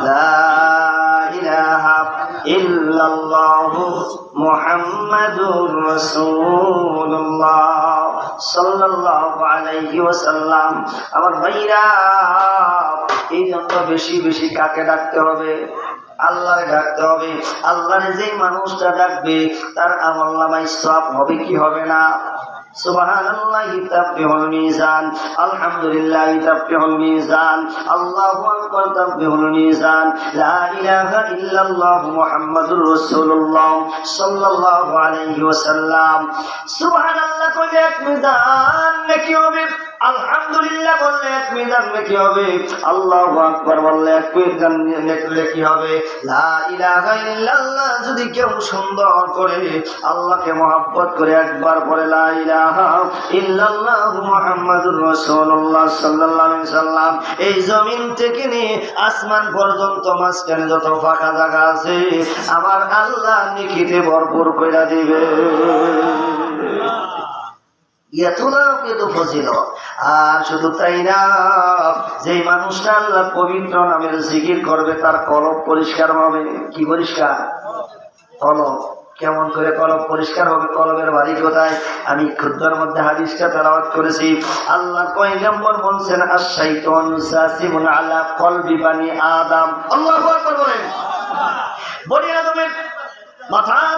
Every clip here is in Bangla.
লা ইলাহা ইল্লাল্লাহু মুহাম্মাদুর রাসূলুল্লাহ সাল্লাল্লাহু আলাইহি ওয়াসাল্লাম। আমার ভাইরা, এই জন্য বেশি বেশি কাকে ডাকতে হবে? আল্লাহরে ডাকতে হবে। আল্লাহরে যেই মানুষটা ডাকবে, তার আমল নামায় সব হবে কি হবে না? সুবহানাল্লাহি তাফরিহুল মিজান, আলহামদুলিল্লাহি তাফরিহুল মিজান, আল্লাহু আকবার তাফরিহুল মিজান, লা ইলাহা ইল্লাল্লাহু মুহাম্মাদুর নাকি হবে? আলহামদুলিল্লাহ বললে এক মিজান নাকি হবে? আল্লাহু আকবার বললে এক মিজান নাকি হবে? লা ইলাহা ইল্লাল্লাহ যদি কেউ সুন্দর করে আল্লাহকে মহব্বত করে একবার আলাইহি সাল্লাম, এই জমিন থেকে নিয়ে আসমান পর্যন্ত মাঝখানে যত ফাঁকা জায়গা আছে, আমার আল্লাহ নিখিতে ভরপুর কইরা দিবে। আল্লাহ বাড়ি কোথায়? আমি ক্ষুদ্রের মধ্যে হাদিসটা তেলাওয়াত করেছি। আল্লাহ পয়গম্বর বলছেন আশাইতন জাসিমুন আলা কলবি বানি আদম। আল্লাহু বলেন। মাথার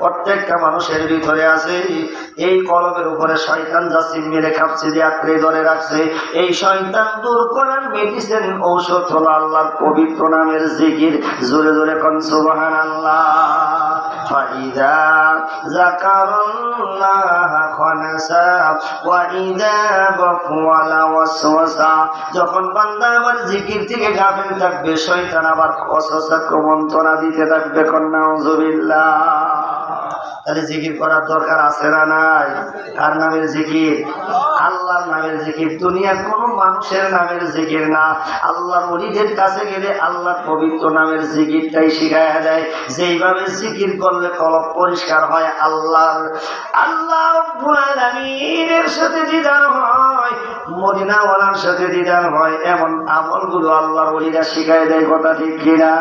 প্রত্যেকটা মানুষের ভিতরে আছে এই কলমের উপরে শয়তান জাসিম মেরে খাপছে দিয়ে আঁকড়ে ধরে রাখছে এই শয়তান দূর করার মেডিসিন ঔষধ হলো আল্লাহর পবিত্র নামের জিকির জোরে জোরে কন সুবহান আল্লাহ فإذا ذكر الله خنسا وإذا غفل وسوسا যখন বান্দা আবার জিকির থেকে গাফিল থাকবে শয়তান আবার অসসা মন্ত্রণা দিতে থাকবে কন্যা তাহলে জিকির করার দরকার আছে না নাই? কার নামের জিকির? আল্লাহর নামের জিকির। দুনিয়ার কোন মানুষের নামের জিকির না। আল্লাহর অলিদের কাছে গেলে আল্লাহর পবিত্র নামের জিকিরটাই শিখাইয়া দেয়। যেইভাবে জিকির করলে কলব পরিষ্কার হয়, আল্লাহর, আল্লাহ রব্বুল সাথে দিদার হয় মদিনা মদিনাওয়ালার সাথে দিদার হয়, এমন আমলগুলো আল্লাহর অলিরা শিখাই দেয়, কথা ঠিক কিনা?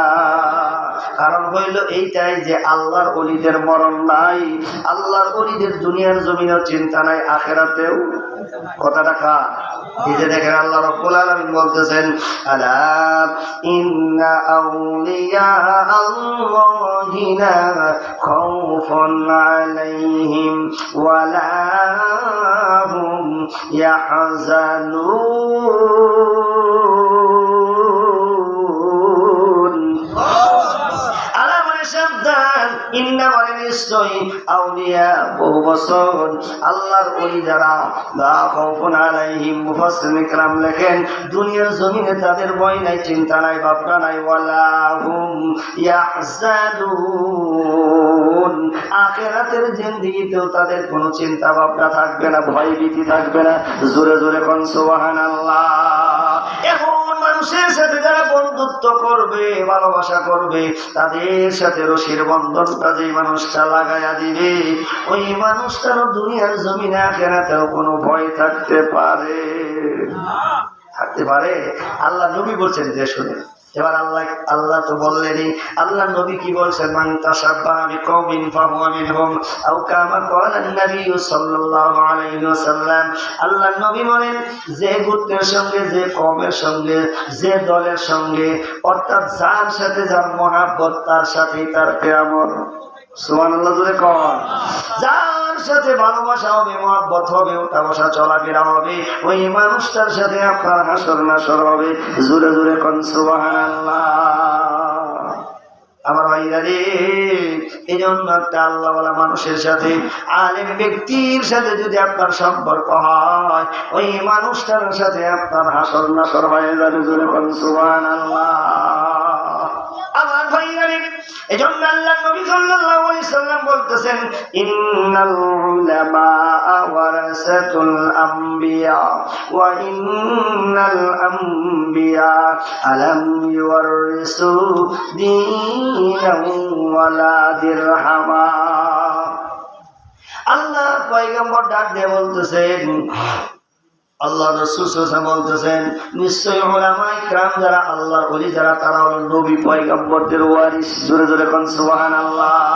কারণ হইল এইটাই যে আল্লাহর অলিদের মরণ নাই। আল্লাহর অলিদের দুনিয়ার জমিনের চিন্তা নাই, আখেরাতেও। কথাটা কা এই যে দেখেন আল্লাহ বলতেছেন ইন্না আউলিয়া ওয়ালা সাবধান। ইন্না মানে নিশ্চয়ই আউলিয়া বহু বছর আল্লাহর ওলি যারা দুনিয়ার জমিনে তাদের ভয় নাই, চিন্তা নাই, ভাবনা নাই, ওয়ালা হুম ইয়াহজানুন আখিরাতের জিন্দেগিতেও তাদের কোনো চিন্তা ভাবনা থাকবে না, ভয় ভীতি থাকবে না। জোরে জোরে কোন সুবহানাল্লাহ। এখন মানুষের সাথে যারা বন্ধুত্ব করবে, ভালোবাসা করবে, তাদের সাথে রশির বন্ধনটা যে মানুষটা লাগাইয়া দিবে, ওই মানুষটারও দুনিয়ার জমিনে আখেরাতেও কোনো ভয় থাকতে পারে। থাকতে পারে? আল্লাহ নবী বলছেন, যে শুনে। এবার আল্লাহ আল্লাহ তো বললেনই, আল্লাহ নবী কি বলছেন? আল্লাহ নবী বলেন, যে গোত্রের সঙ্গে, যে কওমের সঙ্গে, যে দলের সঙ্গে, অর্থাৎ যার সাথে যার মহাব্বত, তার সাথেই তার কিয়ামত। সুবহানাল্লাহ কন। যার সাথে ভালোবাসা হবে, মহাব্বত হবে ওটা বসা চলাফেরা হবে, ওই মানুষটার সাথে আপনার হাসর নাসর হবে। জোরে জোরে কন আমার ভাইরা রে এই জন্য একটা আল্লাহওয়ালা মানুষের সাথে, আলেম ব্যক্তির সাথে যদি আপনার সম্পর্ক হয়, ওই মানুষটার সাথে আপনার হাসর নাসর হয়ে যাবে। জোরে কন, সুবহানাল্লাহ। আমার ভাইরা রে, এজন্য আল্লাহ নবী আলাইহি বলছেন আল্লাহ পয়গম্বর ডাক দিয়ে বলতেছেন, আল্লাহ রসুসা বলতেছেন, নিশ্চয়ই ওলামাই ক্রাম যারা আল্লাহ বলি যারা তারা হল নবী পয়গম্বরদের ওয়ারিস। জোরে জোরে কনসান আল্লাহ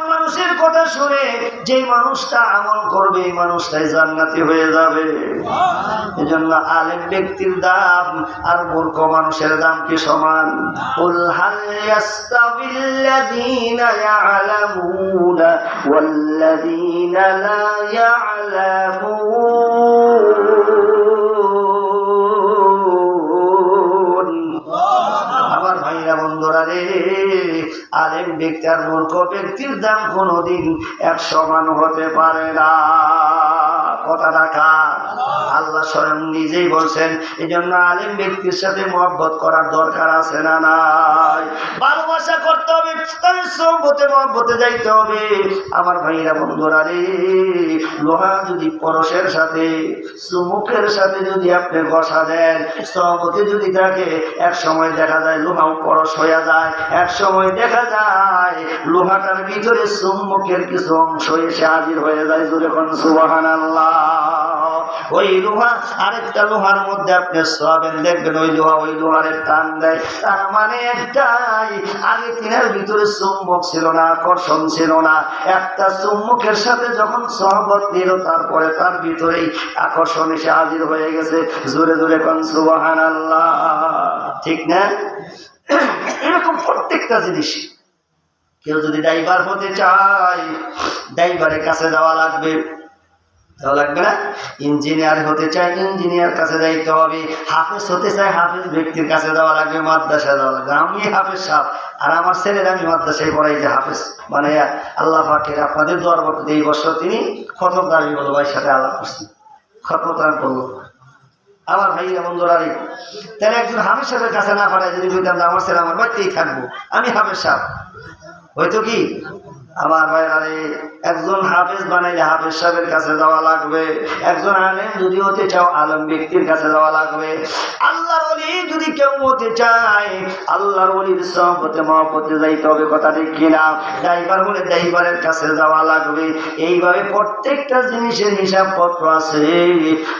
মানুষের কথা শুনে যেই মানুষটা আমল করবে এই মানুষটাই জান্নাতি হয়ে যাবে এজন্য আলেম ব্যক্তির দাম আর মূর্খ মানুষের দাম কি সমান قل هل يستوي الذين يعلمون والذين لا يعلمون আলেম ব্যক্তি আর মূর্খ ব্যক্তির দাম কোনোদিন এক সমান হতে পারে না। কথাটা রাখা আল্লাহ স্বয়ং নিজেই বলছেন এই জন্য আলিম ব্যক্তির সাথে মহব্বত করার দরকার আছে না নাই? ভালোবাসা করতে হবে, তাদের সৌবতে মহব্বতে যাইতে হবে। আমার ভাইরা, বন্ধুরা রে, লোহা যদি পরশের সাথে, চুমুকের সাথে যদি আপনি বসা দেন সহমতে যদি থাকে, এক সময় দেখা যায় লোহাও পরশ হয়ে যায়, এক সময় দেখা যায় লোহাটার ভিতরে চুম্বকের কিছু অংশ এসে হাজির হয়ে যায়। জোরে কোন সুবাহান আল্লাহ ওই লোহা আরেকটা লোহার মধ্যে আপনি সোয়াবেন, দেখবেন ওই লোহা ওই লোহারের টান দেয়। তার মানে একটাই, আগে তিনের ভিতরে চুম্বক ছিল না, আকর্ষণ ছিল না। একটা চুম্বকের সাথে যখন সহবত নিল, তারপরে তার ভিতরেই আকর্ষণ এসে হাজির হয়ে গেছে। জোরে জোরে কন সুবাহান আল্লাহ ঠিক না? এরকম প্রত্যেকটা জিনিস। কেউ যদি ড্রাইভার হতে চায়, ড্রাইভারের কাছে যাওয়া লাগবে। যাওয়া লাগবে না? ইঞ্জিনিয়ার হতে চায়, ইঞ্জিনিয়ার কাছে যাইতে হবে। হাফেজ হতে চায়, হাফেজ ব্যক্তির কাছে যাওয়া লাগবে মাদ্রাসা যাওয়া লাগবে। আমি হাফেজ সাহ আর আমার ছেলের আমি মাদ্রাসায় পড়াই যে হাফেজ। মানে আল্লাহ পাকের আপনাদের দরবারতে এই বছর তিনি খতমদার বলো ভাইয়ের সাথে আল্লাহ করছি। খতমদার বলল আমার ভাইয়া বন্ধুরা রে, তাহলে একজন হাফেজ সাহেবের কাছে না পাঠায় যদি বলতাম যে আমার ছেলে আমার বাড়িতেই থাকব, আমি হাফেজ সাহেব। হয়তো কি? আমার ভাই রে একজন হাফেজ বানাইলে হাফেজ সাহেবের কাছে যাওয়া লাগবে। একজন আলেম যদি হতে চাও, আলম ব্যক্তির কাছে যাওয়া লাগবে। আল্লাহর অলি যদি কেউ হতে চায়, আল্লাহর অলির সহপতে মহপতে যাইতে হবে, কথা ঠিক কিনা? ড্রাইভার হলে ড্রাইভারের কাছে যাওয়া লাগবে। এইভাবে প্রত্যেকটা জিনিসের হিসাবপত্র আছে।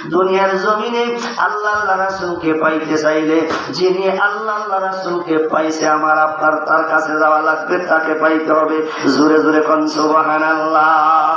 দুনিয়ার জমিনে আল্লাহ আল্লাহ রাসুলকে পাইতে চাইলে, যিনি আল্লাহ আল্লাহ রাসুলকে পাইছে, আমার আপনার তার কাছে যাওয়া লাগবে, তাকে পাইতে হবে। জোরে জোরে কন, সুবহানাল্লাহ।